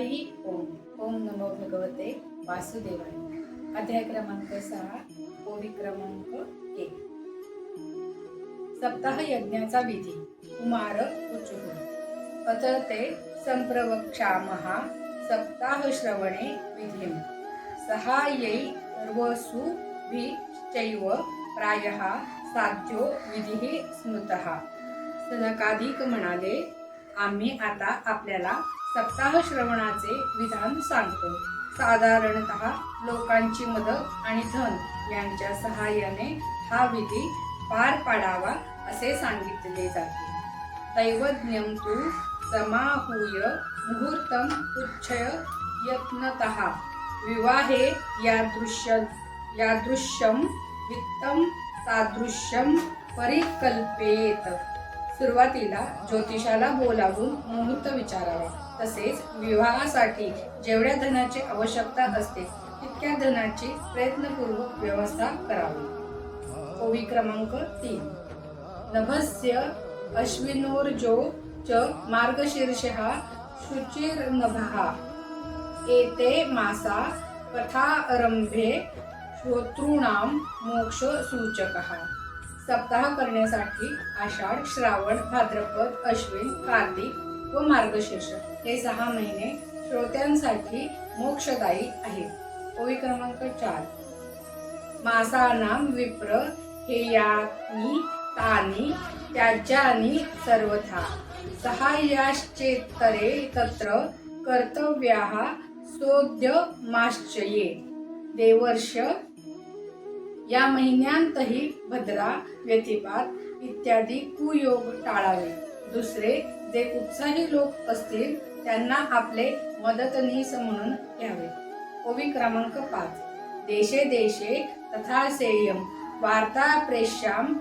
हरी ओम. ओम नमो भगवते वासुदेवाय. अध्याय क्रमांक सहा ओवी क्रमांक एक. सप्ताह यज्ञाचा विधी. कुमार उचुः अथ ते संप्रवक्षामः सप्ताह श्रवणे विधिं सहायै सर्वसुभिश्चैव प्रायः साध्यो विधी स्मृतः. सनकाधिक म्हणाले आम्ही आता आपल्याला सप्ताह श्रवणाचे विधान सांगतो. साधारणत लोकांची मदत आणि धन यांच्या सहाय्याने हा विधी पार पाडावा असे सांगितले जाते. दैवज्ञम तू समाहूय मुहूर्तम उच्छय यत्नत. विवाहे यादृश्य यादृश्यम वित्तम तादृश्यम परिकल्पेत. सुरुवातीला ज्योतिषाला बोलावून मुहूर्त विचारावा. तसेच विवाहासाठी जेवढ्या धनाची आवश्यकता असते तितक्या धनाची प्रयत्नपूर्वक व्यवस्था करावी. ओवी क्रमांक तीन. नभस्य अश्विनोर्जो च मार्गशीर्षः शुचिर्नभः। एते मासा कथारंभे श्रोतॄणां मोक्ष सूचकः सप्ताह करण्यासाठी आषाढ श्रावण भाद्रपद अश्विन कार्तिक व मार्गशीर्ष हे सहा महिने श्रोत्यांसाठी मोक्षदायी आहेत. ओळी क्रमांक चार. मासानाम विप्र हेयानी तानी त्याज्यानी सर्वथा. सहाय्याश्चेतरे तत्र कर्तव्याः सोद्यमाश्चये देवर्ष या महिन्यांतही भद्रा व्यतिपात इत्यादी कुयोग टाळावे. दुसरे जे उत्साही लोक असतील त्यांना आपले मदतनीस म्हणून घ्यावे. ओवी क्रमांक पाच. देशे देशे तथा सेयम वार्ता प्रेष्याम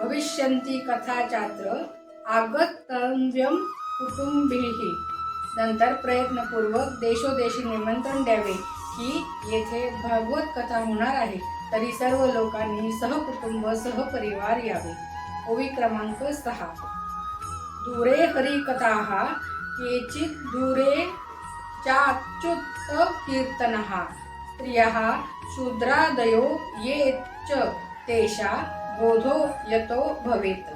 भविष्यंती कथा कथाचात्र आगतव्यम कुटुंबीही. नंतर प्रयत्नपूर्वक देशोदेशी निमंत्रण द्यावे की येथे भागवत कथा होणार आहे तरी सर्व लोकांनी सहकुटुंब सहपरिवार यावे. ओवी क्रमांक सहा. दूरे हरिकथाः केचित् दूरे चाच्युत कीर्तनः स्त्रियः शूद्रादयो ये च तेषा बोधो यतो भवेत्।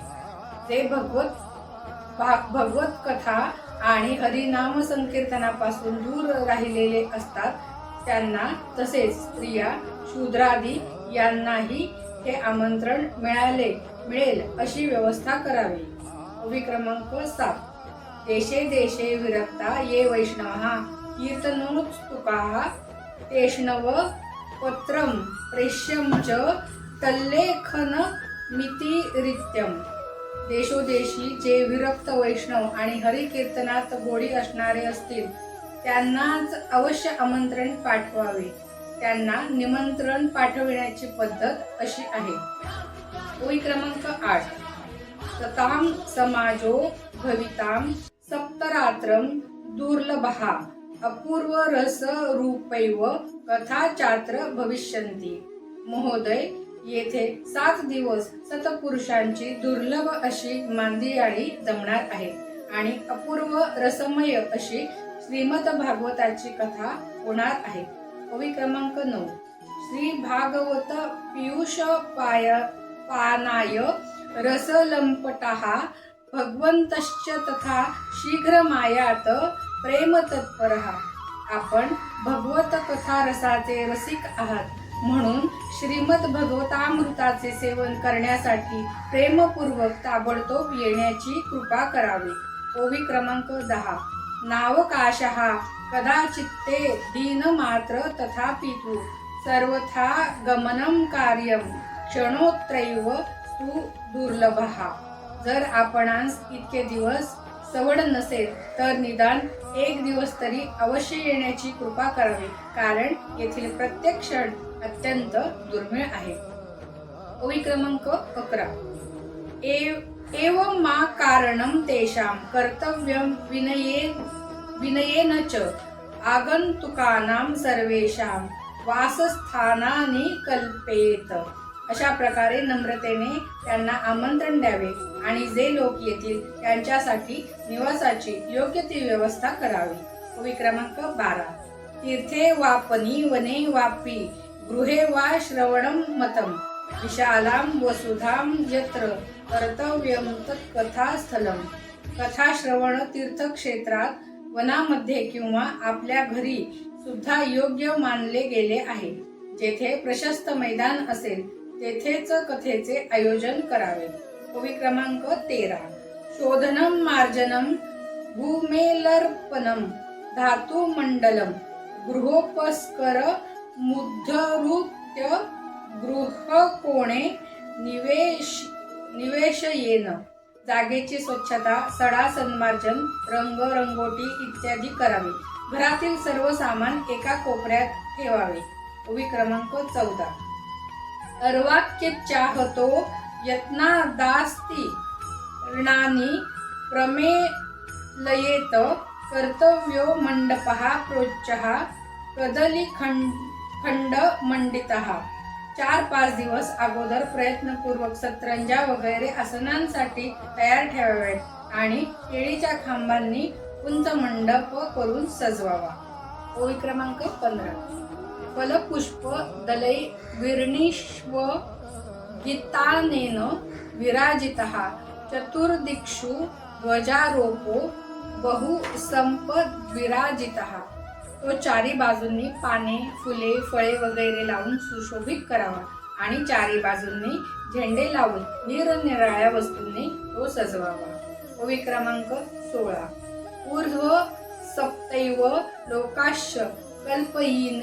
ते भगवत भगवत कथा आणि हरिनाम संकीर्तनापासून दूर राहिलेले असतात त्यांना तसेच स्त्रिया शूद्रादी यांनाही हे आमंत्रण मिळाले मिळेल अशी व्यवस्था करावी. ओवी क्रमांक सात. देशे देशे विरक्ता ये वैष्णव कीर्तनोत्सुका तेष्णव पत्रम प्रेष्यम च तल्लेखन मितिरित्यम देशोदेशी जे विरक्त वैष्णव आणि हरिकीर्तनात गोडी असणारे असतील त्यांनाच अवश्य आमंत्रण पाठवावे. त्यांना निमंत्रण पाठविण्याची पद्धत अशी आहे. ओळी क्रमांक आठ. ततां समाजो भविताम सप्तरात्रम दुर्लभहा अपूर्व रस रूपैव कथाचात्र भविष्यन्ति। महोदय येथे सात दिवस सतपुरुषांची दुर्लभ अशी मांदियाळी जमणार आहे आणि अपूर्व रसमय अशी श्रीमद भागवताची कथा होणार आहे। कवी क्रमांक नऊ। श्री भागवत पियुष पाय पानाय रसलंपटः भगवंतश्च तथा शीघ्रमायात प्रेमतत्परः। प्रेम आपण भगवत कथा रसाचे रसिक आहात म्हणून श्रीमद भगवतामृताचे सेवन करण्यासाठी प्रेमपूर्वक ताबडतोब येण्याची कृपा करावी। ओवी क्रमांक दहा। नावकाशः कदाचित्ते दीनमात्र तथापि तु सर्वथा गमनं कार्यं क्षणोत्रैव सुदुर्लभः जर आपणास इतके दिवस सवड नसेल तर निदान एक दिवस तरी अवश्य येण्याची कृपा करावी कारण येथील प्रत्येक क्षण अत्यंत दुर्मिळ आहे. ओवी क्रमांक अकरा. एव एवं मा कारणं तेषां कर्तव्यं विनये विनयेन च आगंतुकानां सर्वेषां वासस्थानानि कल्पेत. अशा प्रकारे नम्रतेने त्यांना आमंत्रण द्यावे आणि जे लोक येतील त्यांच्यासाठी निवासाची योग्य ती व्यवस्था करावी. कवी क्रमांक बारा. तीर्थे वापनी वने वापी गृहे वा श्रवणम मतम विशालाम वसुधाम यत्र कर्तव्यम तत् कथाश्रवण तीर्थक्षेत्रात वनामध्ये किंवा आपल्या घरी सुद्धा योग्य मानले गेले आहे. जेथे प्रशस्त मैदान असेल तेथेच कथेचे आयोजन करावे. कवी क्रमांक तेरा. शोधनम मार्जनम भूमेलर्पणम धातुमंडलम गृहोपस्कर मुद्धरुत्य गृहकोणे निवेश निवेशयेन. जागेची स्वच्छता सडा सन्मार्जन रंग रंगोटी इत्यादी करावी. घरातील सर्व सामान एका कोपऱ्यात ठेवावे. उभी क्रमांक चौदा. अर्वाक्य चाहतो यत्नादास्ती ऋणानी प्रमेलयेत कर्तव्यो मंडपः प्रोच्चः कदली खंड खंड मंडितः चार पाच दिवस अगोदर प्रयत्नपूर्वक सतरंजा वगैरे आसनांसाठी तयार ठेवावेत आणि केळीच्या खांबांनी उंच मंडप करून सजवावा. ओळी क्रमांक पंधरा. फलपुष्प दलै विर्णीष्व गीतानेन विराजितः चतुर्दिक्षु ध्वजारोपो बहु विराजितः तो चारी बाजूंनी पाने फुले फळे वगैरे लावून सुशोभित करावा आणि चारी बाजूंनी झेंडे लावून निरनिराळ्या वस्तूंनी तो सजवावा. ओवी क्रमांक सोळा. ऊर्ध्व सप्तैव लोकाश्च कल्पयीन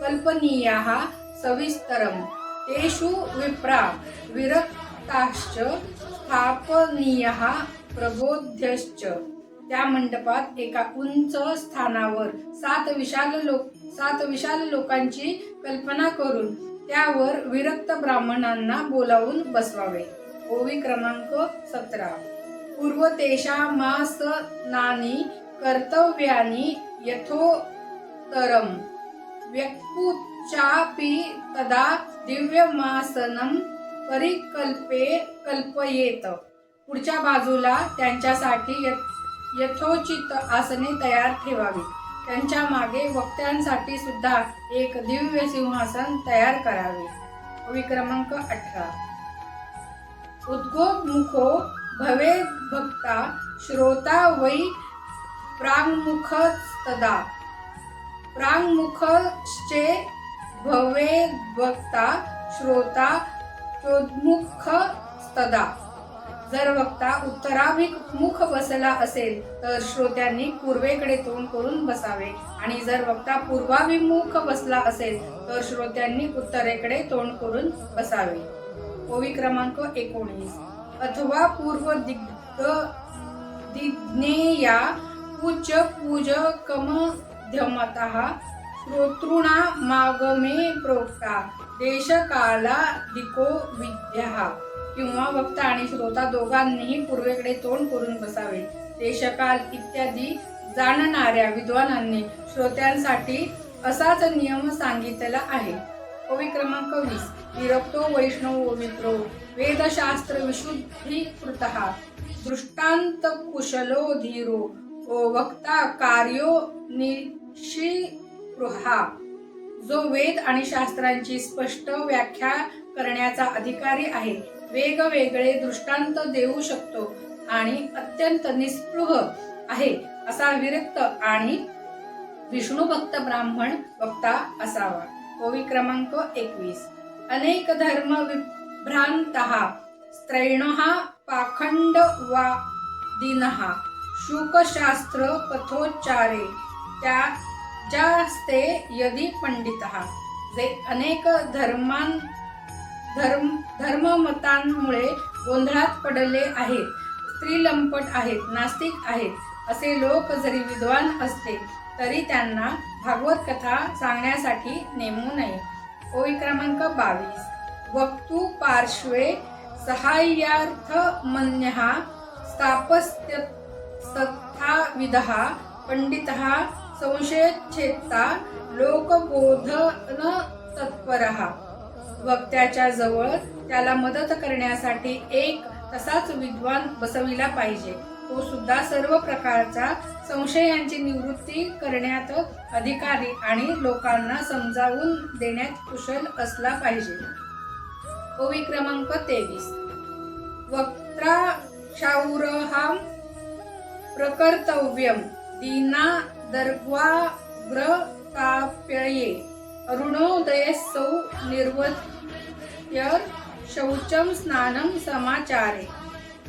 कल्पनीयाः सविस्तरं तेषु विप्रा विरक्ताश्च स्थापनीयः प्रबोध्यश्च। त्या मंडपात एका उंच स्थानावर सात विशाल लोक सात विशाल लोकांची कल्पना करून त्यावर विरक्त ब्राह्मणांना बोलावून बसवावे। ओवी क्रमांक सतरा। पूर्व तेषामासनानी कर्तव्यानी यथोतरम व्यक्पुच्चापि तदा दिव्यमासनं परिकल्पे कल्पयेत. पुढच्या बाजूला त्यांच्यासाठी यथ- यथोचित आसने तयार ठेवावी. त्यांच्या मागे वक्त्यांसाठी सुद्धा एक दिव्य सिंहासन तयार करावे. विक्रमांक अठरा. उद्गोमुखो भवे भक्ता श्रोता वै प्राङ्मुखस्तदा. प्राङ्मुखश्चे भवे वक्ता श्रोता चोद्मुखस्तदा. जर वक्ता उत्तराभिमुख बसला असेल तर श्रोत्यांनी पूर्वेकडे तोंड करून बसावे. आणि जर वक्ता पूर्वाभिमुख बसला असेल तर श्रोत्यांनी उत्तरेकडे तोंड करून बसावे. ओवी क्रमांक एकोणीस. अथवा पूर्व दिग्ग दिग्नेया पूज पूजकमध्यमतः श्रोतृणा मागमे प्रोक्ता देशकाला दिको विद्या किंवा वक्ता आणि श्रोता दोघांनीही पूर्वेकडे तोंड करून बसावे. देशकाल इत्यादी जाणणाऱ्या विद्वानांनी श्रोत्यांसाठी असाच नियम सांगितला आहे. कवी क्रमांक वीस विरक्तो वैष्णव मित्रो वेदशास्त्र विशुद्धीकृत दृष्टांत कुशलो धीरो वक्ता कार्यो निशिपृहा जो वेद आणि शास्त्रांची स्पष्ट व्याख्या करण्याचा अधिकारी आहे. वेगवेगळे दृष्टांत देऊ शकतो आणि अत्यंत निस्पृह आहे असा विरक्त आणि विष्णू भक्त ब्राह्मण वक्ता असावा. ओवी क्रमांक एकवीस. अनेक धर्म विभ्रांत स्त्रैण पाखंड वा दिनहा शुकशास्त्र कथोच्चारे त्या जास्ते यदी पंडित जे अनेक धर्मां धर्म धर्ममतांमुळे गोंधळात पडले आहेत स्त्रीलंपट आहेत नास्तिक आहेत असे लोक जरी विद्वान असते तरी त्यांना भागवत कथा सांगण्यासाठी नेमू नये. ओळी क्रमांक बावीस. वक्तू पार्श्वे सहाय्यार्थ मन्य स्थापस्त्य सत्ताविदः पंडितः संशयच्छेदता लोकबोधन तत्पर वक्त्याच्या जवळ त्याला मदत करण्यासाठी एक तसाच विद्वान बसविला पाहिजे. तो सुद्धा सर्व प्रकारच्या संशयांची निवृत्ती करण्यात अधिकारी आणि लोकांना समजावून देण्यात कुशल असला पाहिजे. ओवी क्रमांक तेवीस. वक्त्रा शाऊरहाम प्रकर्तव्यम दीना दर्वाग्रकाप्यये अरुणोदयसौ निर्वत्य शौचम स्नानम समाचारे.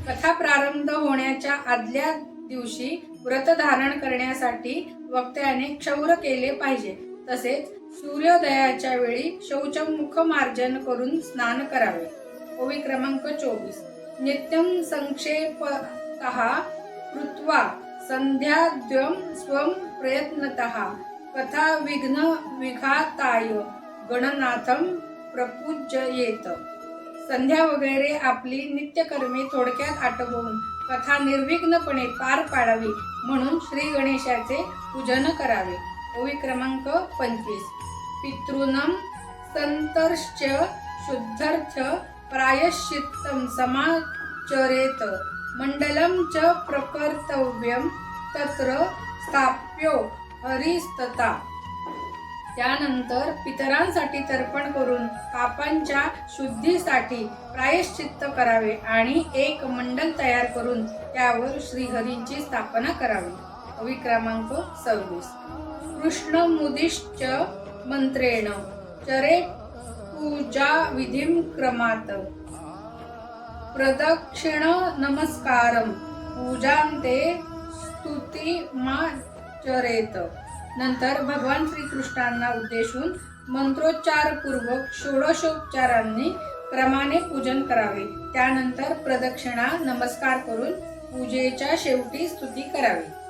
कथा प्रारंभ होण्याच्या आदल्या दिवशी व्रत धारण करण्यासाठी वक्त्याने क्षौर केले पाहिजे. तसेच सूर्योदयाच्या वेळी शौचम मुखमार्जन करून स्नान करावे. ओवी क्रमांक चोवीस. नित्यम संक्षेपतः कृत्वा संध्याद्यम स्वम प्रयत्नतः कथा विघ्न विघाताय गणनाथम प्रपूजयेत. संध्या वगैरे आपली नित्यकर्मे थोडक्यात आटवून कथा निर्विघ्नपणे पार पाडावी म्हणून श्री गणेशाचे पूजन करावे. ओवी क्रमांक पंचवीस. पितृनम संतर्श्च शुद्धर्थ प्रायश्चित्तम समाचरेत. मंडलम च प्रकर्तव्यम तत्र स्थाप्यो हरिस्तता त्यानंतर पितरांसाठी तर्पण करून पापांच्या शुद्धीसाठी प्रायश्चित्त करावे आणि एक मंडल तयार करून त्यावर श्रीहरींची स्थापना करावी. कवी क्रमांक सव्वीस. कृष्ण मुदिश्च मंत्रेण चरे पूजा विधिम क्रमात. प्रदक्षिण नमस्कारम पूजांते स्तुती चरेत नंतर भगवान श्रीकृष्णांना उद्देशून मंत्रोच्चारपूर्वक षोडशोपचारांनी क्रमाने पूजन करावे. त्यानंतर प्रदक्षिणा नमस्कार करून पूजेच्या शेवटी स्तुती करावी.